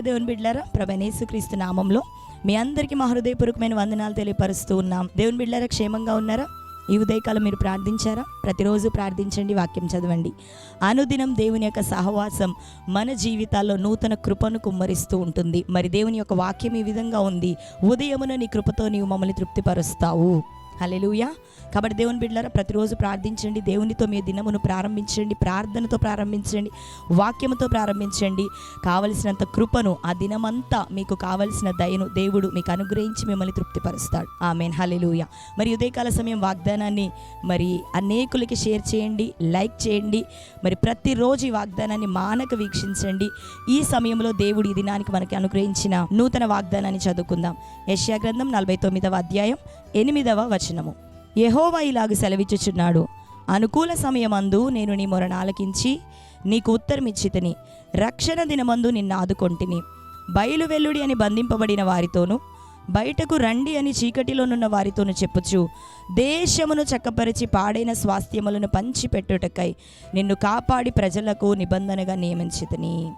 ప్రియ దేవుని బిడ్డారా ప్రభనేసుక్రీస్తు నామంలో మీ అందరికీ మా హృదయపూర్వకమైన వందనాలు తెలియపరుస్తూ ఉన్నాం. దేవుని బిడ్డారా క్షేమంగా ఉన్నారా? ఈ ఉదయకాలం మీరు ప్రార్థించారా? ప్రతిరోజు ప్రార్థించండి వాక్యం చదవండి. అనుదినం దేవుని యొక్క సహవాసం మన జీవితాల్లో నూతన కృపను కుమ్మరిస్తూ ఉంటుంది. మరి దేవుని యొక్క వాక్యం ఈ విధంగా ఉంది. ఉదయమున నీ కృపతో నీవు మమ్మల్ని తృప్తిపరుస్తావు. హల్లెలూయా. కాబట్టి దేవుని బిడ్డలారా ప్రతిరోజు ప్రార్థించండి. దేవునితో మీ దినమును ప్రారంభించండి. ప్రార్థనతో ప్రారంభించండి. వాక్యముతో ప్రారంభించండి. కావలసినంత కృపను ఆ దినమంతా మీకు కావలసిన దయను దేవుడు మీకు అనుగ్రహించి మిమ్మల్ని తృప్తిపరుస్తాడు. ఆమెన్. హల్లెలూయా. మరి ఉదయకాల సమయం వాగ్దానాన్ని మరి అనేకులకి షేర్ చేయండి లైక్ చేయండి. మరి ప్రతిరోజు ఈ వాగ్దానాన్ని మానక వీక్షించండి. ఈ సమయంలో దేవుడు ఈ దినానికి మనకి అనుగ్రహించిన నూతన వాగ్దానాన్ని చదువుకుందాం. యశ్యా గ్రంథం నలభై తొమ్మిదవ అధ్యాయం ఎనిమిదవ వచనము. యహోవా ఇలాగ సెలవిచ్చుచున్నాడు. అనుకూల సమయమందు నేను నీ మొరను ఆలకించి నీకు ఉత్తరమిచ్చితిని. రక్షణ దినమందు నిన్ను ఆదుకొంటిని. బయలు వెల్లుడి అని బంధింపబడిన వారితోనూ బయటకు రండి అని చీకటిలోనున్న వారితోనూ చెప్పుచు దేశమును చక్కపరిచి పాడైన స్వాస్థ్యములను పంచిపెట్టుటకై నిన్ను కాపాడి ప్రజలకు నిబంధనగా నియమించితిని.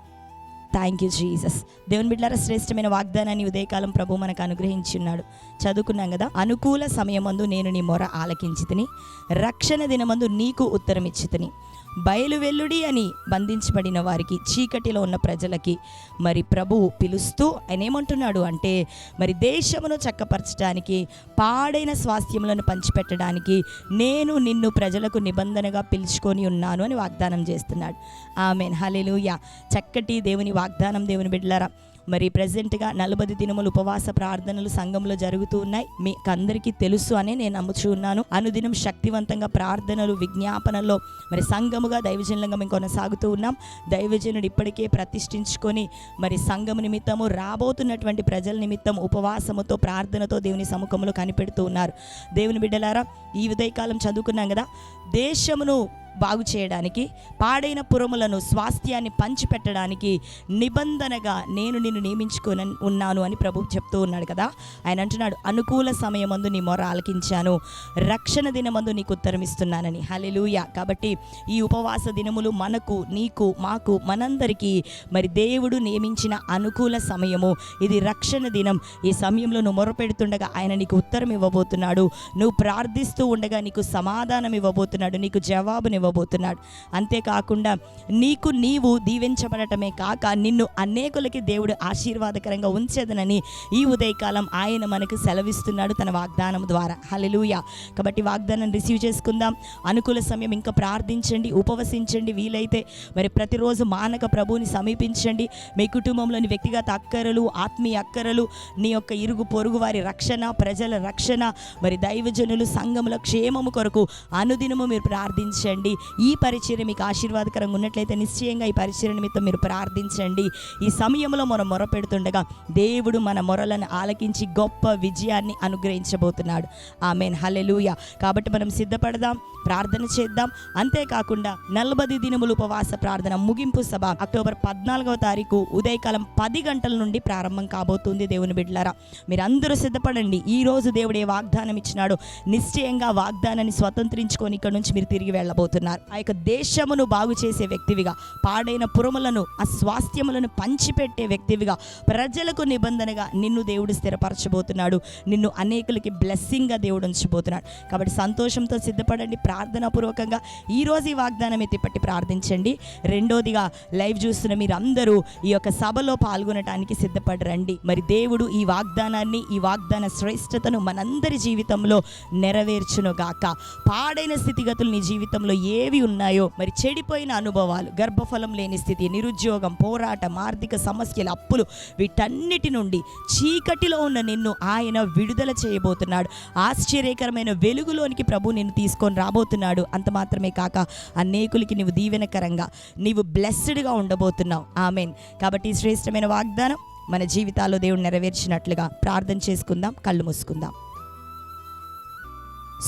థ్యాంక్ యూ జీసస్ దేవుని బిడ్డారా శ్రేష్టమైన వాగ్దానాన్ని ఉదయకాలం ప్రభు మనకు అనుగ్రహించి ఉన్నాడు చదువుకున్నాం కదా? అనుకూల సమయమందు నేను నీ మొర ఆలకించితిని రక్షణ దినమందు నీకు ఉత్తరం ఇచ్చితిని బయలు వెల్లుడి అని బంధించబడిన వారికి చీకటిలో ఉన్న ప్రజలకి మరి ప్రభువు పిలుస్తూ ఆయన ఏమంటున్నాడు అంటే మరి దేశమును చక్కపరచడానికి పాడైన స్వాస్థ్యములను పంచిపెట్టడానికి నేను నిన్ను ప్రజలకు నిబంధనగా పిలుచుకొని ఉన్నాను అని వాగ్దానం చేస్తున్నాడు. ఆమెన్. హలెలుయా చక్కటి దేవుని వాగ్దానం దేవుని బిడ్డలారా మరి ప్రజెంట్గా నలభై దినములు ఉపవాస ప్రార్థనలు సంఘంలో జరుగుతూ ఉన్నాయి. మీకు అందరికీ తెలుసు అని నేను నమ్ముచున్నాను అనుదినం శక్తివంతంగా ప్రార్థనలు విజ్ఞాపనలో మరి సంఘముగా దైవజనులంగా మేము కొనసాగుతూ ఉన్నాం. దైవజనుడు ఇప్పటికే ప్రతిష్ఠించుకొని మరి సంఘం నిమిత్తము రాబోతున్నటువంటి ప్రజల నిమిత్తం ఉపవాసముతో ప్రార్థనతో దేవుని సముఖంలో కనిపెడుతూ ఉన్నారు. దేవుని బిడ్డలారా ఈ ఉదయకాలం చదువుకున్నాం కదా? దేశమును బాగు చేయడానికి పాడైన పురములను స్వాస్థ్యాన్ని పంచిపెట్టడానికి నిబంధనగా నేను నిన్ను నియమించుకొని ఉన్నాను అని ప్రభు చెప్తూ ఉన్నాడు కదా. ఆయన అంటున్నాడు అనుకూల సమయమందు నీ మొర ఆలకించాను. రక్షణ దినమందు నీకు ఉత్తరం ఇస్తున్నానని. హలెలూయ కాబట్టి ఈ ఉపవాస దినములు మనకు నీకు మాకు మనందరికీ మరి దేవుడు నియమించిన అనుకూల సమయము. ఇది రక్షణ దినం. ఈ సమయంలో నువ్వు మొరపెడుతుండగా ఆయన నీకు ఉత్తరం ఇవ్వబోతున్నాడు. నువ్వు ప్రార్థిస్తూ ఉండగా నీకు సమాధానం ఇవ్వబోతున్నాడు. నీకు జవాబుని ఇవ్వబోతున్నాడు. అంతేకాకుండా నీకు నీవు దీవించబడటమే కాక నిన్ను అనేకులకి దేవుడు ఆశీర్వాదకరంగా ఉంచేదనని ఈ ఉదయకాలం ఆయన మనకు సెలవిస్తున్నాడు తన వాగ్దానం ద్వారా. హలెలూయ కాబట్టి వాగ్దానం రిసీవ్ చేసుకుందాం. అనుకూల సమయం ఇంకా ప్రార్థించండి ఉపవసించండి వీలైతే మరి ప్రతిరోజు మానక ప్రభువుని సమీపించండి. మీ కుటుంబంలోని వ్యక్తిగత అక్కరలు ఆత్మీయ అక్కరలు నీ యొక్క ఇరుగు పొరుగు వారి రక్షణ ప్రజల రక్షణ మరి దైవజనులు సంఘముల క్షేమము కొరకు అనుదినము మీరు ప్రార్థించండి. ఈ పరిచయం మీకు ఆశీర్వాదకరంగా ఉన్నట్లయితే నిశ్చయంగా ఈ పరిచయం నిమిత్తం మీరు ప్రార్థించండి. ఈ సమయంలో మనం మొరపెడుతుండగా దేవుడు మన మొరలను ఆలకించి గొప్ప విజయాన్ని అనుగ్రహించబోతున్నాడు. ఆమెన్. హలెలూయ కాబట్టి మనం సిద్ధపడదాం ప్రార్థన చేద్దాం. అంతేకాకుండా నలభై దినములు ఉపవాస ప్రార్థన ముగింపు సభ అక్టోబర్ పద్నాలుగవ తారీఖు ఉదయకాలం పది గంటల నుండి ప్రారంభం కాబోతుంది దేవుని బిడ్డలారా. మీరందరూ సిద్ధపడండి. ఈ రోజు దేవుడు ఏ వాగ్దానం ఇచ్చినాడో నిశ్చయంగా వాగ్దానాన్ని స్వతంత్రించుకొని ఇక్కడ నుంచి మీరు తిరిగి వెళ్ళబోతున్నారు. ఆ యొక్క దేశమును బాగు చేసే వ్యక్తివిగా పాడైన పురములను ఆ స్వాస్థ్యములను పంచిపెట్టే వ్యక్తివిగా ప్రజలకు నిబంధనగా నిన్ను దేవుడు స్థిరపరచబోతున్నాడు. నిన్ను అనేకులకి బ్లెస్సింగ్గా దేవుడు ఉంచబోతున్నాడు. కాబట్టి సంతోషంతో సిద్ధపడండి ప్రార్థనాపూర్వకంగా ఈరోజు ఈ వాగ్దానం ఎత్తిపట్టి ప్రార్థించండి. రెండోదిగా లైవ్ చూస్తున్న మీరందరూ ఈ యొక్క సభలో పాల్గొనడానికి సిద్ధపడరండి. మరి దేవుడు ఈ వాగ్దానాన్ని ఈ వాగ్దాన శ్రేష్టతను మనందరి జీవితంలో నెరవేర్చును గాక పాడైన స్థితిగతులు నీ జీవితంలో ఏవి ఉన్నాయో మరి చెడిపోయిన అనుభవాలు గర్భఫలం లేని స్థితి నిరుద్యోగం పోరాటం ఆర్థిక సమస్యలు అప్పులు వీటన్నిటి నుండి చీకటిలో ఉన్న నిన్ను ఆయన విడుదల చేయబోతున్నాడు. ఆశ్చర్యకరమైన వెలుగులోనికి ప్రభు నిన్ను తీసుకొని రాబోతున్నాడు. అంత మాత్రమే కాక అనేకులకి నీవు దీవెనకరంగా నీవు బ్లెస్సెడ్గా ఉండబోతున్నావు. ఆమెన్. కాబట్టి శ్రేష్టమైన వాగ్దానం మన జీవితాల్లో దేవుడు నెరవేర్చినట్లుగా ప్రార్థన చేసుకుందాం కళ్ళు మూసుకుందాం.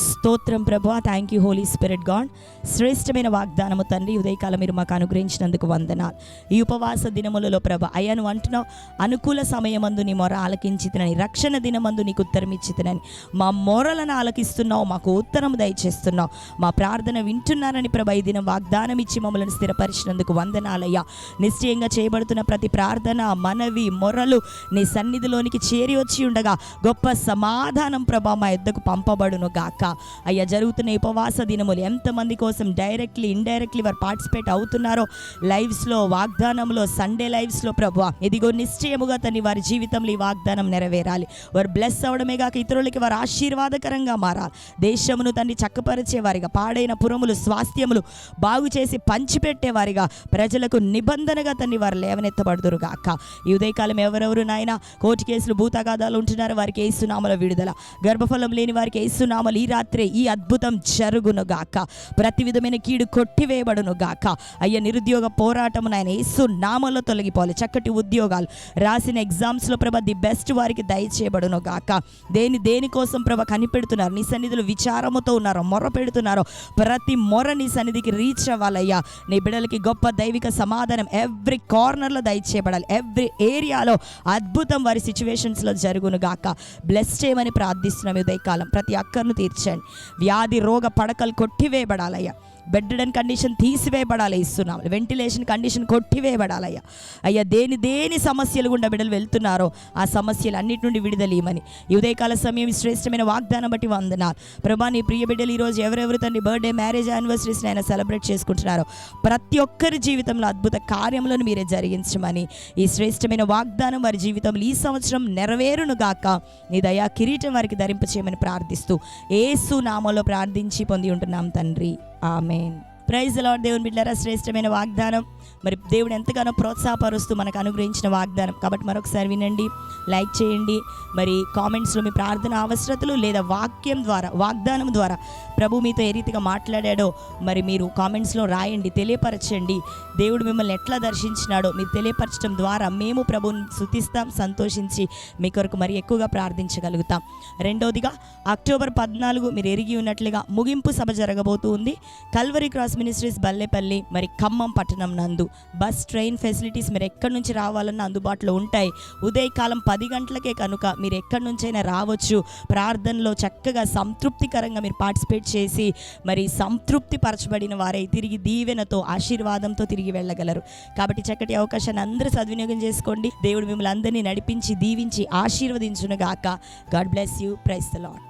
స్తోత్రం ప్రభా. Thank you holy spirit God శ్రేష్టమైన వాగ్దానము తండ్రి ఉదయకాలం మీరు మాకు అనుగ్రహించినందుకు వందనాలు. ఈ ఉపవాస దినములలో ప్రభ అయ్యా నువ్వు అంటున్నావు అనుకూల సమయమందు నీ మొర ఆలకించితనని రక్షణ దినమందు నీకు ఉత్తరం ఇచ్చితనని మా మొరలను ఆలకిస్తున్నావు మాకు ఉత్తరం దయచేస్తున్నావు. మా ప్రార్థన వింటున్నారని ప్రభ ఈ దినం వాగ్దానం ఇచ్చి మమ్మల్ని స్థిరపరిచినందుకు వందనాలయ్యా నిశ్చయంగా చేయబడుతున్న ప్రతి ప్రార్థన మనవి మొరలు నీ సన్నిధిలోనికి చేరి వచ్చి ఉండగా గొప్ప సమాధానం ప్రభా మా ఎద్దకు పంపబడును గాక. అయ్యా జరుగుతున్న ఈ ఉపవాస దినములు ఎంతమంది కోసం డైరెక్ట్లీ ఇండైరెక్ట్లీ వారు పార్టిసిపేట్ అవుతున్నారో లైవ్స్లో వాగ్దానంలో సండే లైవ్స్లో ప్రభా ఇదిగో నిశ్చయముగా తని వారి జీవితంలో ఈ వాగ్దానం నెరవేరాలి. వారు బ్లెస్ అవడమే కాక ఇతరులకి వారు ఆశీర్వాదకరంగా మారాలి. దేశమును తన్ని చక్కపరిచేవారిగా పాడైన పురములు స్వాస్థ్యములు బాగు చేసి పంచిపెట్టేవారిగా ప్రజలకు నిబంధనగా తన్ని వారు లేవనెత్తబడుదురు గాక. ఈ ఉదయకాలం ఎవరెవరు నాయన కోర్టు కేసులు భూతగాదాలు ఉంటున్నారు వారికి ఏసునామల విడుదల. గర్భఫలం లేని వారికి ఏసునామలు ఈ రాత్రే ఈ అద్భుతం జరుగును గాక ప్రతి విధమైన కీడు కొట్టివేయబడును గాక అయ్యా నిరుద్యోగ పోరాటం నాయన ఏసు నామంలో తొలగిపోవాలి. చక్కటి ఉద్యోగాలు రాసిన ఎగ్జామ్స్లో ప్రభ ది బెస్ట్ వారికి దయచేయబడును గాక దేని దేనికోసం ప్రభ కనిపెడుతున్నారు? నీ సన్నిధిలో విచారముతో ఉన్నారో మొర పెడుతున్నారో ప్రతి మొర నీ సన్నిధికి రీచ్ అవ్వాలయ్యా. నీ బిడ్డలకి గొప్ప దైవిక సమాధానం ఎవ్రీ కార్నర్లో దయచేయబడాలి. ఎవ్రీ ఏరియాలో అద్భుతం వారి సిచ్యువేషన్స్లో జరుగును గాక బ్లెస్ చేయమని ప్రార్థిస్తున్నాం ఉదయకాలం. ప్రతి అక్కర్ను తీర్చి. తీర్చండి వ్యాధి రోగ పడకలు కొట్టివేయబడాలయ్యా. బెడ్ అండ్ కండిషన్ తీసివేయబడాలి ఇస్తున్నాం వెంటిలేషన్ కండిషన్ కొట్టివేయబడాలయ్యా. అయ్యా దేని దేని సమస్యలు గుండా బిడ్డలు వెళ్తున్నారో ఆ సమస్యలు అన్నిటి నుండి విడుదలేయమని ఉదయకాల సమయం శ్రేష్టమైన వాగ్దానం బట్టి వందనాలు. ప్రభా నీ ప్రియ బిడ్డలు ఈరోజు ఎవరెవరు తండ్రి బర్త్డే మ్యారేజ్ యానివర్సరీస్ని ఆయన సెలబ్రేట్ చేసుకుంటున్నారో ప్రతి ఒక్కరి జీవితంలో అద్భుత కార్యములను మీరే జరిగించమని ఈ శ్రేష్టమైన వాగ్దానం వారి జీవితంలో ఈ సంవత్సరం నెరవేరును గాక నీ దయా కిరీటం వారికి ధరింప చేయమని ప్రార్థిస్తూ ఏసు నామంలో ప్రార్థించి పొంది ఉంటున్నాం తండ్రి. ఆమెన్ ప్రైజ్ లాడ్ దేవుని బిడ్డారా శ్రేష్టమైన వాగ్దానం. మరి దేవుడు ఎంతగానో ప్రోత్సాహపరుస్తూ మనకు అనుగ్రహించిన వాగ్దానం. కాబట్టి మరొకసారి వినండి లైక్ చేయండి. మరి కామెంట్స్లో మీ ప్రార్థన అవసరతలు లేదా వాక్యం ద్వారా వాగ్దానం ద్వారా ప్రభు మీతో ఏ రీతిగా మాట్లాడాడో మరి మీరు కామెంట్స్లో రాయండి తెలియపరచండి. దేవుడు మిమ్మల్ని ఎట్లా దర్శించినాడో మీరు తెలియపరచడం ద్వారా మేము ప్రభుని శుతిస్తాం సంతోషించి మీ కొరకు మరి ఎక్కువగా ప్రార్థించగలుగుతాం. రెండవదిగా అక్టోబర్ పద్నాలుగు మీరు ఎరిగి ఉన్నట్లుగా ముగింపు సభ జరగబోతూ ఉంది. కల్వరి క్రాస్ మినిస్ట్రీస్ బల్లెపల్లి మరి ఖమ్మం పట్టణం నందు. బస్ ట్రైన్ ఫెసిలిటీస్ మీరు ఎక్కడి నుంచి రావాలన్నా అందుబాటులో ఉంటాయి. ఉదయకాలం పది గంటలకే కనుక మీరు ఎక్కడి నుంచైనా రావచ్చు. ప్రార్థనలో చక్కగా సంతృప్తికరంగా మీరు పార్టిసిపేట్ చేసి మరి సంతృప్తి పరచబడిన వారై తిరిగి దీవెనతో ఆశీర్వాదంతో తిరిగి వెళ్ళగలరు. కాబట్టి చక్కటి అవకాశాన్ని అందరూ సద్వినియోగం చేసుకోండి. దేవుడు మిమ్మల్ని అందరినీ నడిపించి దీవించి ఆశీర్వదించునుగాక. God bless you. Praise the Lord